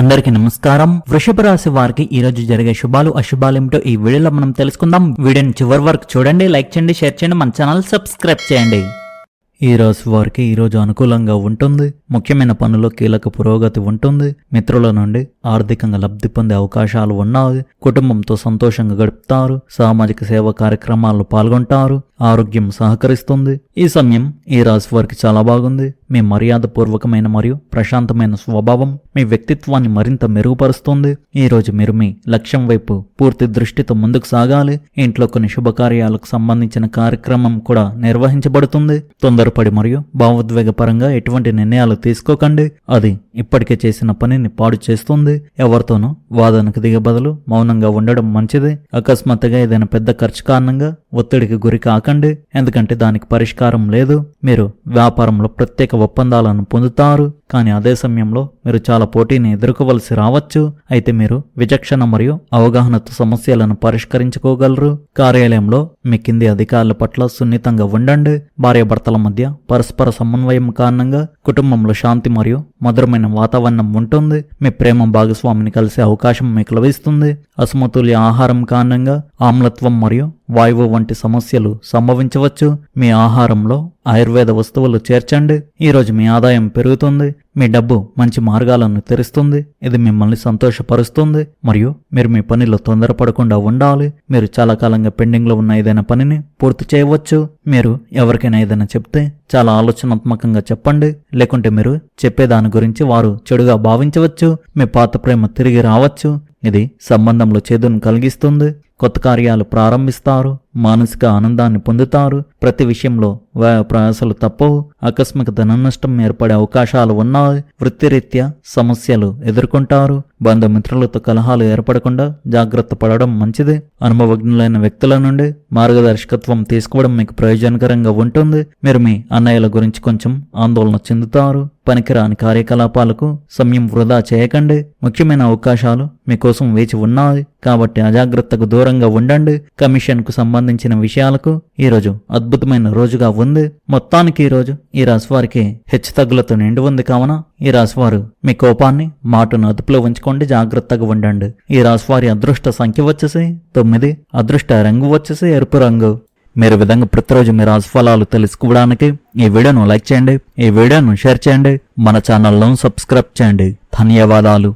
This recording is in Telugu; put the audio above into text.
అందరికీ నమస్కారం. వృషభ రాశి వారికి ఈ రోజు జరిగే శుభాలు అశుభాలు ఏమిటో ఈ వీడియోలో మనం తెలుసుకుందాం. వీడియోని చివరి వరకు చూడండి లైక్ చేయండి షేర్ చేయండి మన ఛానల్ సబ్స్క్రైబ్ చేయండి. ఈ రాశి వారికి ఈ రోజు అనుకూలంగా ఉంటుంది. ముఖ్యమైన పనుల్లో కీలక పురోగతి ఉంటుంది. మిత్రుల నుండి ఆర్థికంగా లబ్ధి పొందే అవకాశాలు ఉన్నాయి. కుటుంబంతో సంతోషంగా గడుపుతారు. సామాజిక సేవ కార్యక్రమాల్లో పాల్గొంటారు. ఆరోగ్యం సహకరిస్తుంది. ఈ సమయం ఈ రాశి వారికి చాలా బాగుంది. మీ మర్యాదపూర్వకమైన మరియు ప్రశాంతమైన స్వభావం మీ వ్యక్తిత్వాన్ని మరింత మెరుగుపరుస్తుంది. ఈ రోజు మీరు మీ లక్ష్యం వైపు పూర్తి దృష్టితో ముందుకు సాగాలి. ఇంట్లో కొన్ని శుభకార్యాలకు సంబంధించిన కార్యక్రమం కూడా నిర్వహించబడుతుంది. తొందరపడి మరియు భావోద్వేగపరంగా ఎటువంటి నిర్ణయాలు తీసుకోకండి. అది ఇప్పటికే చేసిన పనిని పాడు చేస్తుంది. ఎవరితోనూ వాదనకు దిగ బదులు మౌనంగా ఉండడం మంచిది. అకస్మాత్తుగా ఏదైనా పెద్ద ఖర్చు కారణంగా ఒత్తిడికి గురి కాకండి. ఎందుకంటే దానికి పరిష్కారం లేదు. మీరు వ్యాపారంలో ప్రత్యేక ఒప్పందాలను పొందుతారు. కానీ అదే సమయంలో మీరు చాలా పోటీని ఎదుర్కోవలసి రావచ్చు. అయితే మీరు విచక్షణ మరియు అవగాహనతో సమస్యలను పరిష్కరించుకోగలరు. కార్యాలయంలో మీ కింది అధికారుల పట్ల సున్నితంగా ఉండండి. భార్యాభర్తల మధ్య పరస్పర సమన్వయం కారణంగా కుటుంబంలో శాంతి మరియు మధురమైన వాతావరణం ఉంటుంది. మీ ప్రేమ భాగస్వామిని కలిసే అవకాశం మీకు లభిస్తుంది. అసమతుల్య ఆహారం కారణంగా ఆమ్లత్వం మరియు వాయువు వంటి సమస్యలు సంభవించవచ్చు. మీ ఆహారంలో ఆయుర్వేద వస్తువులు చేర్చండి. ఈరోజు మీ ఆదాయం పెరుగుతుంది. మీ డబ్బు మంచి మార్గాలను తెరుస్తుంది. ఇది మిమ్మల్ని సంతోషపరుస్తుంది. మరియు మీరు మీ పనిలో తొందరపడకుండా ఉండాలి. మీరు చాలా కాలంగా పెండింగ్లో ఉన్న ఏదైనా పనిని పూర్తి చేయవచ్చు. మీరు ఎవరికైనా ఏదైనా చెప్తే చాలా ఆలోచనాత్మకంగా చెప్పండి. లేకుంటే మీరు చెప్పే దాని గురించి వారు చెడుగా భావించవచ్చు. మీ పాత ప్రేమ తిరిగి రావచ్చు. ఇది సంబంధంలో చేదును కలిగిస్తుంది. కొత్త కార్యాలు ప్రారంభిస్తారు మానసిక ఆనందాన్ని పొందుతారు. ప్రతి విషయంలో వ్యయ ప్రయాసాలు తప్పవు. ఆకస్మిక ధన నష్టం ఏర్పడే అవకాశాలు ఉన్నాయి. వృత్తిరీత్యా సమస్యలు ఎదుర్కొంటారు. బంధుమిత్రులతో కలహాలు ఏర్పడకుండా జాగ్రత్త పడడం మంచిది. అనుభవజ్ఞులైన వ్యక్తుల నుండి మార్గదర్శకత్వం తీసుకోవడం మీకు ప్రయోజనకరంగా ఉంటుంది. మీరు మీ అన్నయ్యల గురించి కొంచెం ఆందోళన చెందుతారు. పనికిరాని కార్యకలాపాలకు సమయం వృధా చేయకండి. ముఖ్యమైన అవకాశాలు మీకోసం వేచి ఉన్నాయి. కాబట్టి అజాగ్రత్తకు దూరంగా ఉండండి. కమిషన్కు సంబంధించిన విషయాలకు ఈరోజు అద్భుతమైన రోజుగా ఉంది. మొత్తానికి ఈరోజు ఈ రాశివారికి హెచ్చుతగ్గులతో నిండి ఉంది కావున ఈ రాశివారు మీ కోపాన్ని మాటను అదుపులో ఉంచుకోండి. జాగ్రత్తగా ఉండండి. ఈ రాశివారి అదృష్ట సంఖ్య వచ్చేసి తొమ్మిది. అదృష్ట రంగు వచ్చేసి ఎరుపు రంగు. మీరు విధంగా ప్రతిరోజు మీ రాశిఫలాలు తెలుసుకోవడానికి ఈ వీడియోను లైక్ చేయండి. ఈ వీడియోను షేర్ చేయండి. మన ఛానల్ను సబ్స్క్రైబ్ చేయండి. ధన్యవాదాలు.